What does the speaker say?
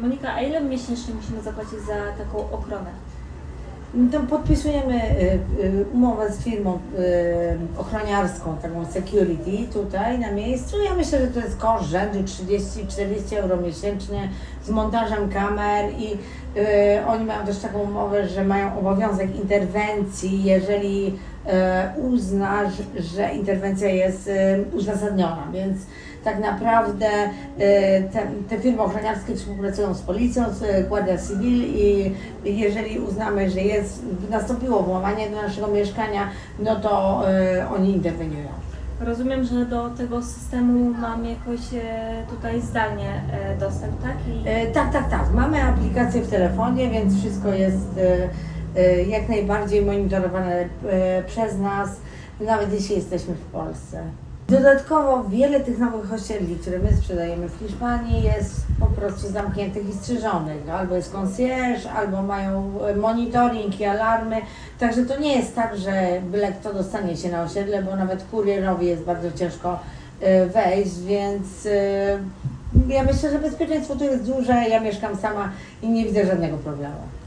Monika, a ile miesięcznie musimy zapłacić za taką ochronę? To podpisujemy y, y, umowę z firmą y, ochroniarską, taką security tutaj na miejscu. Ja myślę, że to jest koszt rzędu 30-40 euro miesięcznie z montażem kamer i oni mają też taką umowę, że mają obowiązek interwencji, jeżeli y, uznasz, że interwencja jest uzasadniona, więc tak naprawdę y, te, te firmy ochroniarskie współpracują z policją, z Guardia Civil i jeżeli uznamy, że jest, nastąpiło włamanie do naszego mieszkania, no to y, oni interweniują. Rozumiem, że do tego systemu mam jakoś e, tutaj zdalnie e, dostęp, tak? I E, tak, tak, tak. Mamy aplikację w telefonie, więc wszystko jest jak najbardziej monitorowane przez nas, nawet jeśli jesteśmy w Polsce. Dodatkowo wiele tych nowych osiedli, które my sprzedajemy w Hiszpanii jest po prostu zamkniętych i strzeżonych. Albo jest concierge, albo mają e, monitoring i alarmy. Także to nie jest tak, że byle kto dostanie się na osiedle, bo nawet kurierowi jest bardzo ciężko e, wejść, więc e, ja myślę, że bezpieczeństwo tu jest duże. Ja mieszkam sama i nie widzę żadnego problemu.